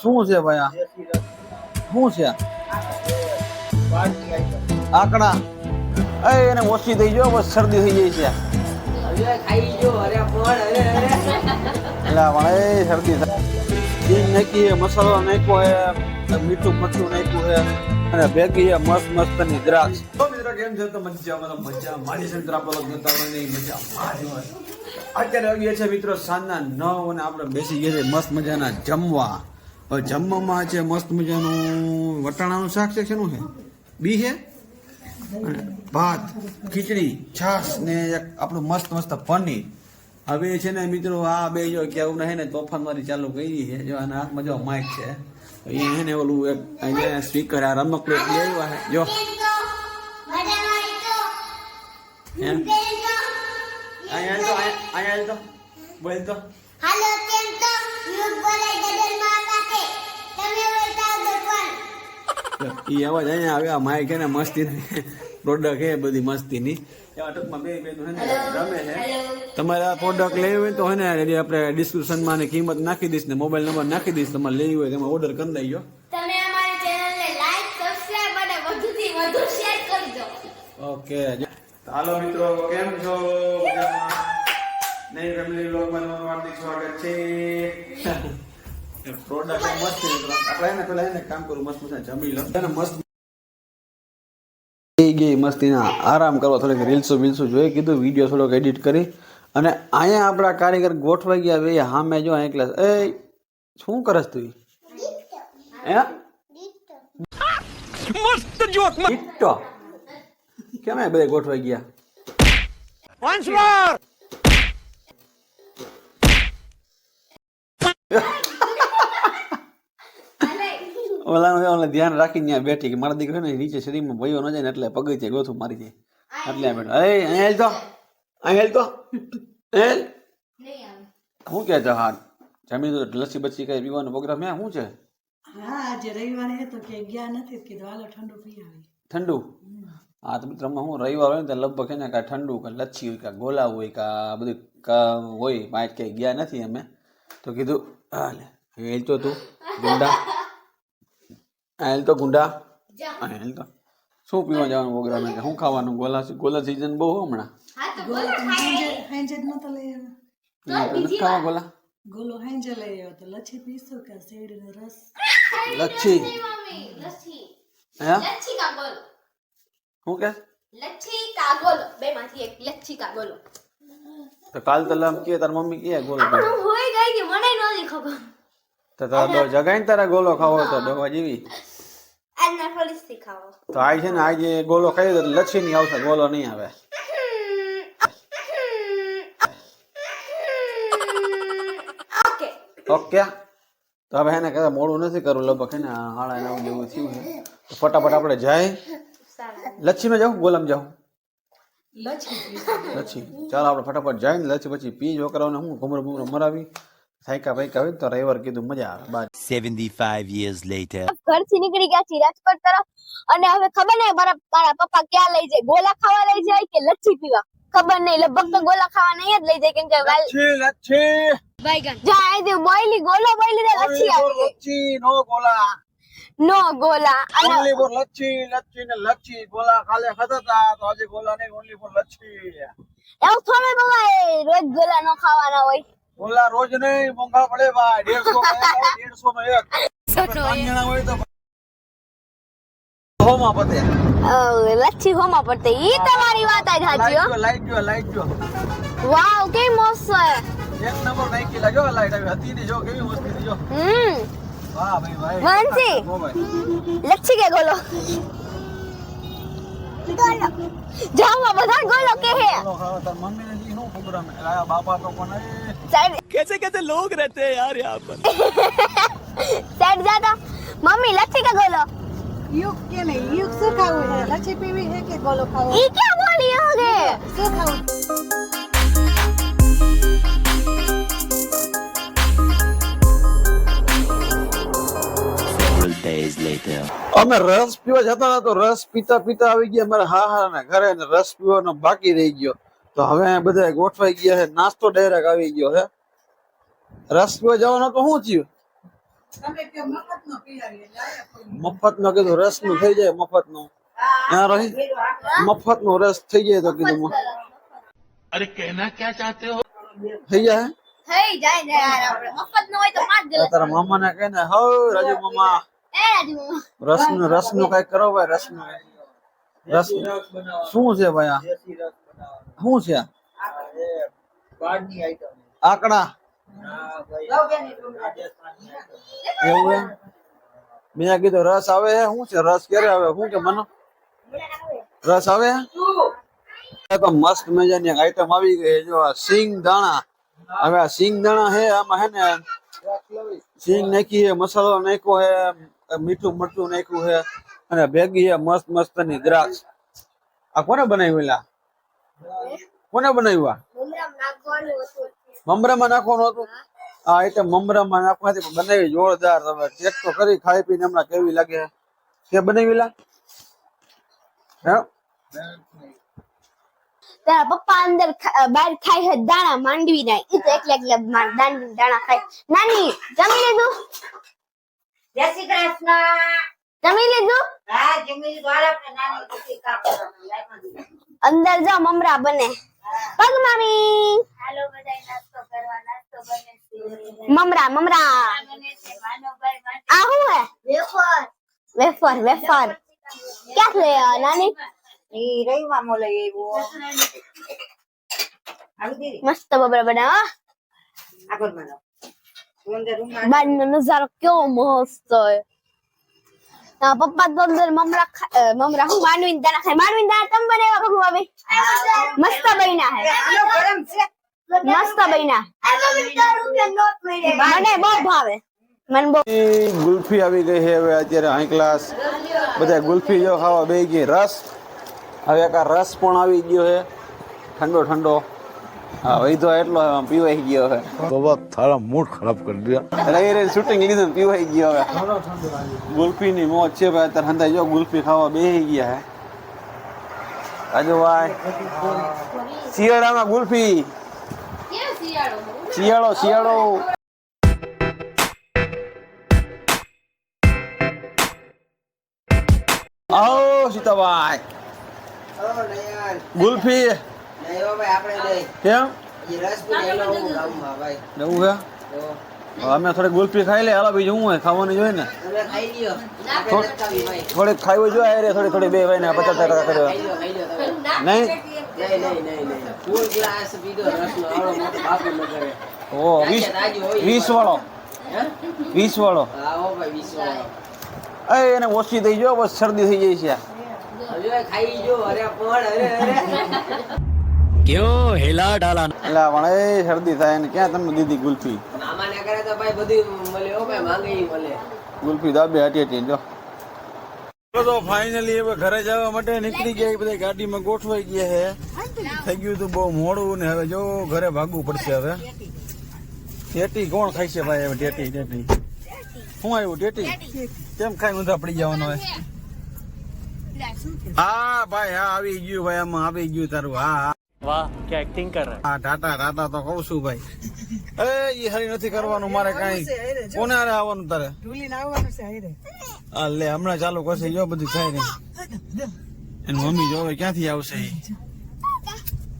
શું છે ભાઈ શું છે? આકડા. એ, એને ઓછી થઈ ગયો, બસ શરદી થઈ જાય છે. મસાલો નાખ્યો હે મીઠું મરચું નાખ્યું હે, અને ભેગી મસ્ત મસ્તની મજા મજા અત્યારે આવી છે મિત્રો સાંજના નવ અને આપણે બેસી ગયા છે મસ્ત મજાના જમવા. હવે જમવામાં છે મસ્ત મજાનું વટાણાનું શાક છે શેનું છે? બી છે? અને ભાત ખીચડી છાશ ને આપણું મસ્ત મસ્ત પનીર. હવે છે ને મિત્રો આ બે જો કેવું હે ને તોફાન મારી ચાલુ કરી છે. જો આના હાથમાં જો માઇક છે. હે ને ઓલું એક અહીંયા સ્પીકર આ રમકડું લેવા જો? અહીંયા તો અહીંયા તો બોલ તો હાલો કેમ તો યુગ બોલાય ગગન માતા કે તમે બોલતા ભગવાન એ અવાજ અહીંયા આવે આ માઇક છે ને મસ્તી પ્રોડક્ટ હે બધી હે ને તમારે આ પ્રોડક્ટ લેવી હોય તો હે ને આપણે ડિસ્ક્રિપ્શનમાં કિંમત નાખી દઈશ ને મોબાઈલ નંબર નાખી દઈશ તમારે લેવી હોય તમે ઓર્ડર કરી દઈજો તમે અમારી ચેનલને લાઈક સબસ્ક્રાઇબ અને વધુથી વધુ શેર કરજો ઓકે હાલો મિત્રો કેમ છો? નહીં ફેમિલી બ્લોગમાં તમારું હાર્દિક સ્વાગત છે. પ્રોડક્ટ મસ્ત છે. મિત્રો. આપણે એને પેલા એને કામ કરું મસ્ત મસ્ત જમી લો. અને મસ્ત ગઈ મસ્તીના આરામ કરવા થોડીક રીલ્સો વિલ્સો જોઈ કીધું વીડિયો થોડોક એડિટ કરી. અને અહીંયા આપણા કારીગર ગોઠવાઈ ગયા બે હામે જો એકલા એ શું કરસ તું હે? મસ્ત જોક ઈટ્ટો કેમ એ બધા ગોઠવાઈ ગયા? વન્સ મોર ઓલા ઓલા ધ્યાન રાખીને ત્યાં બેઠી કે મારા દીકરો ને નીચે શરીરમાં ભયો ન જાય ને એટલે પગથિયે ગોથું મારી જાય. એટલે બેઠો. એ અહીંયા હેલ તો. અહીં હેલ તો. હેલ. શું કે છે હા જમી તો લસ્સી બચ્સી કઈ પીવાનો પ્રોગ્રામ હે શું છે? હા આજે રવિવારે હતો કે ગયા નથી કીધું હાલો ઠંડુ પી આવી ઠંડુ હા તો મિત્રમાં હું રવિવાર હોય ને તો લગભગ છે ને કાંઈ ઠંડુ કે લચ્છી હોય કાં ગોલા હોય કાં બધું કા હોય પાંચ ક્યાંય ગયા નથી અમે. તો કીધું હાલે હેલતો હેલ તો તું ગુંડા. હેલ તો ગુંડા. હેલ તો શું પીવા જવાનું પ્રોગ્રામ છે? શું ખાવાનું? ગોલા ગોલા સિઝન બહુ હમણાં. ખાવા ગોલા? ગોલો હાંજે લઈ આવ્યો તો લચ્છી પીશું કે શેરડીનો રસ? લચ્છી. લચ્છી. હે? લચ્છી કા બોલો શું કે? લચ્છી કાગોલો બે માંથી એક લચ્છી કાગોલો તો કાલ તો લમ કે તાર મમ્મી કે ગોલો પણ હું હોઈ ગઈ કે મને નહોતી ખબર. તો તારા જગાઈને તારા ગોલો ખાવો હોય તો દવા જેવી. આજના ફરી ખાવો. તો આજ છે ને આજે ગોલો ખાઈ તો લચ્છી નહીં આવશે ગોલો નહીં આવે. ઓકે. ઓકે. તો હવે એને કદાચ મોડું નથી કરવું લગભગ એને હાળા નવ જેવું થયું છે. ફટાફટ આપણે જાય. સારા. લચ્છીમાં જાઉં ગોલામાં જાઉં? લચ્છી. ચાલો આપણે ફટાફટ જાય લચ્છી પછી પી છોકરાઓને હું ઘુમર ઘુમર મરાવી. થાયકા ભાઈ હોય તો રવિવાર કીધું મજા આવે બાર. 75 યર્સ લેટર ઘરથી નીકળી ગયા છીએ રાજકોટ તરફ અને હવે ખબર નહીં મારા મારા પપ્પા ક્યાં લઈ જાય ગોલા ખાવા લઈ જાય કે લચ્છી પીવા? ખબર નહીં લગભગ તો ગોલા ખાવા નહીં જ લઈ જાય કેમ કે લચ્છી લચ્છી. લચ્છી જા દે બોઈલી ગોલો બોઈલી દે લચ્છી આવી લચ્છી નો ગોલા. નો ગોલા. ઓનલી ફોર લચ્છી લચ્છી ને લચ્છી. ગોલા ખાલે ખાતા તો આજે ગોલા નહીં ઓન્લી ફોર લચ્છી. એવું થોડે બાબા રોજ ગોલા નો ખાવાના હોય. ગોલા રોજ નહીં મોંઘા પડે ભાઈ. દેડસો દેડસો માં એક. જણા હોય તો હોમાં પતે. લચ્છી હોમાં પડતી ઈ તમારી વાત જ સાચી હો. લાઈટ જો લાઈટ જો વાવ કેવી મસ્ત. એક નંબર નાખી લાગ્યો લાઈટ આવી. હતી જો કેવી મસ્તી જો. હમ. ભાઈ ભાઈ માનસી. હો ભાઈ લચ્છી કે ગોલો ગોલો જામાં બધા ગોલો કે હે ચાલો ખાવા તાર મમ્મી ને જી નું પ્રોગ્રામ લાયા બાપા તો પણ એ સાઈડ कैसे कैसे लोग रहते हैं यार यहाँ पर સાઈડ જાતા મમ્મી લચ્છી કે ગોલો યુગ કે નહીં યુગ શું ખાવું છે લચ્છી પીવી છે કે ગોલો ખાવો ઈ ક્યાં બોલી હોગે શું ખાવું days later. અમે રસ પીવા જતા તો રસ પીતા પીતા આવી ગયા મારા હા હા ના ઘરે ને રસ પીવાનો બાકી રહી ગયો. તો હવે બધા ગોઠવાઈ ગયા છે. નાસ્તો ડાયરેક્ટ આવી ગયો છે. રસ પીવા જવાનો તો શું થયું? મફત નો કીધું રસનું થઈ જાય મફતનું મફત નો રસ થઈ જાય તો કીધું અરે કહેના ક્યાં ચાહતે હો? થઈ જાય થઈ જાય ને યાર આપણે. મફત નો હોય તો પાંચ તારા મામા ને કહે ને હો રાજુ મામા. એ રાજુ મામા રસનું રસનું કઈ કરો ભાઈ રસનું રસ શું છે ભાઈ આ? શું છે આ? આકડા. એવું એમ? મેં કીધું રસ આવે છે શું છે? રસ ક્યારે આવે? શું કે મનો? રસ આવે આ તો મસ્ત મજાની એક આઈટમ આવી ગઈ છે. જો આ સિંગ દાણા હવે આ સિંગ દાણા છે આમાં હે ને સિંગ નાખી છે મસાલો નાખ્યો છે મીઠું મરચું નાખ્યું છે અને ભેગી છે મસ્ત મસ્તની દ્રાક્ષ. આ કોને બનાવ્યું લા કોને બનાવ્યું મમરામાં નાખવાનું હતું? આ આઈટમ મમરામાં નાખવાથી બનાવી જોરદાર તમે. ચેક તો કરી ખાઈ પીને હમણાં કેવી લાગે. કે બનાવી લા હે? તારા પપ્પા અંદર બહાર ખાય છે, દાણા માંડવી ના એ તો એકલા એકલા દાણા ખાય. નાની, જમી લીધું? જય શ્રી કૃષ્ણ. જમી લીધું? હા જમી દ્વારા આપણે નાની કુટી કાપવાનું અંદર જાઓ મમરા બને. પગ મામી. હાલો બધાય નાસ્તો કરવા નાસ્તો બને મમરા મમરા. આ શું હે? વેફર. વેફર ક્યાં લે નાની? ઈ રવિવારમાં લઈ આવ્યો. મસ્ત બબરા બનાવો આગળ રૂમમાં બારનો નજારો કેવો મસ્ત હોય પપ્પા તો અંદર મમરા મમરા હું માનવીન દાણા ખાય માનવીન દાણા તમે બનાવ્યા ભગુ ભાભી મસ્ત બન્યા હે આનો ગરમ છે મસ્ત બન્યા મને બહુ ભાવે મને બહુ ગુલ્ફી આવી ગઈ છે હવે અત્યારે હાઈ ક્લાસ બધા ગુલ્ફી જો ખાવા બે ગઈ રસ? હવે એક રસ પણ આવી ગયો છે. ઠંડો ઠંડો. હા ભાઈ તો એટલો આમ પીવાઈ ગયો હવે. બાબા તારા મૂડ ખરાબ કરી દીધા રે રે શૂટિંગ લીધું પીવાઈ ગયો હવે. ગુલ્ફીની મોજ છે ભાઈ અત્યારે હંધાઈ જો ગુલ્ફી ખાવા બેહી ગયા હે. આજુ ભાઈ શિયાળામાં ગુલ્ફી. શિયાળો શિયાળો. આવો સીતાભાઈ. ગુલ્ફી. કેમ? જવું છે અમે થોડી ગુલફી ખાઈ લે હાલો બીજું હું હોય? ખાવાની જોઈએ ને? થોડીક ખાવી જોઈએ રે થોડી થોડી બે ભાઈ ને પચાસ ટકા કર્યો નહીં? ઓ વીસ વીસ વાળો? વીસ વાળો? એ એને ઓછી થઈ ગયો બસ શરદી થઈ જાય છે. કયો હેલા ડાલા. એટલે વણે શરદી થાય ને ક્યાં તમને દીધી ફાઇનલી હવે ઘરે જવા માટે નીકળી ગયા બધા ગાડીમાં ગોઠવાઈ ગયા હે થઈ ગયું તું બહુ મોડું ને હવે જો ઘરે ભાગવું પડશે હવે. ટેટી કોણ ખાય છે ભાઈ હવે ટેટી ટેટી? શું આવ્યું ટેટી? કેમ ખાઈ ઊંધા પડી જવાનો હવે? હા ભાઈ હા આવી ગયું ભાઈ આમાં આવી ગયું તારું હા. વાહ કે એક્ટિંગ કર હા ટાટા ટાટા તો કહું છું ભાઈ. એ ઈ હરી નથી કરવાનું મારે કાઈ. કોને આરે આવવાનું તારે? ઢૂલીને આવવાનું છે હરે આ લે હમણાં ચાલુ કરશે જો બધું થાય ને એની મમ્મી જોવે ક્યાંથી આવશે?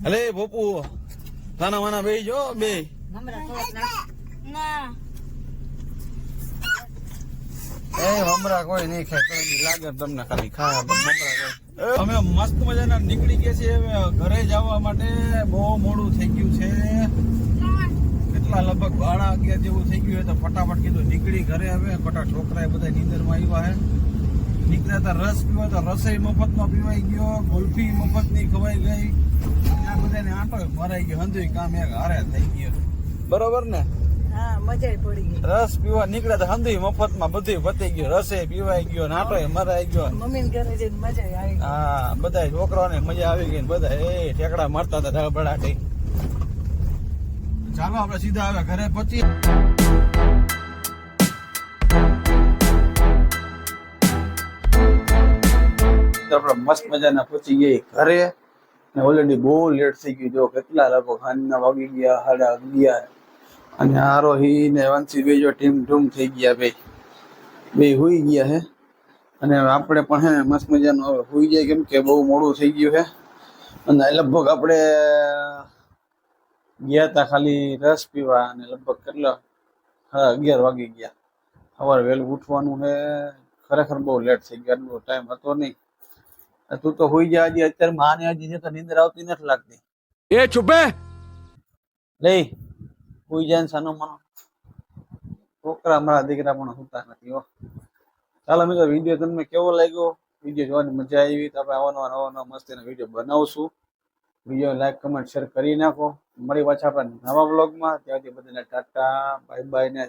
અલે ભોપુ નાના માના બે જો બે ના. એ મમરા કોઈ નહીં લાગે તમને અમે મસ્ત મજાના નીકળી ગયા છીએ ઘરે જવા માટે બહુ મોડું થઈ ગયું છે. કેટલા લગભગ બારા અગિયાર જેવું થઈ ગયું તો ફટાફટ કીધું નીકળી ઘરે હવે ખોટા છોકરા બધા નીંદરમાં આવ્યા હે. નીકળ્યા હતા રસ પીવા, તો રસોઈ મફતમાં પીવાઈ ગયો ગુલ્ફી મફતની ખવાઈ ગઈ. આ બધાને આંટો મરાઈ ગયો, હંધુય કામ એક હારે થઈ ગયો. બરોબર ને? રસ પીવા નીકળ્યા તો સમજી મફતમાં બધું પતી ગયું. રસે પીવાઈ ગયો નાટો મરાઈ ગયો. મમ્મી ઘરે જઈને મજા આવી હા બધા છોકરાઓને મજા આવી ગઈ ને બધા એ ઠેકડા મારતા હતા ધડબડાટી ચાલો આપણે સીધા હવે ઘરે પહોંચી આપણે મસ્ત મજાના પહોંચી ગઈ ઘરે. ને ઓલરેડી બહુ લેટ થઈ ગયું. જો કેટલા લોકો સાંજના વાગી ગયા સાડા અગિયાર અને આરોહી ને વંશી બે જો ટીમ ટૂમ થઈ ગયા બે. બે હુઈ ગયા હે. અને આપણે પણ હે મસ્ત મજાનું હવે હુઈ જાય કેમ કે બહુ મોડું થઈ ગયું હે. અને લગભગ આપણે ગયા હતા ખાલી રસ પીવા અને લગભગ કેટલા? હા અગિયાર વાગી ગયા. સવારે વહેલું ઉઠવાનું હે. ખરેખર બહુ લેટ થઈ ગયો. એટલો ટાઈમ હતો નહીં. તું તો હોઈ જાય હજી. અત્યારે માને હજી તો નીંદર આવતી નથી લાગતી. એ છુપે! લઈ. હુઈ જાય સાનો મનો છોકરા મારા દીકરા પણ સુતા નથી, હો. ચાલો મિત્રો, વીડિયો તમને કેવો લાગ્યો? વીડિયો જોવાની મજા આવી, તો આપણે આવવાનો નવા નવા નવા વીડિયો બનાવશું. વીડિયો લાઈક કમેન્ટ શેર કરી નાખો. મળી પાછા આપણે નવા બ્લોગમાં ત્યાંથી બધાને ટાટા બાય બાય ને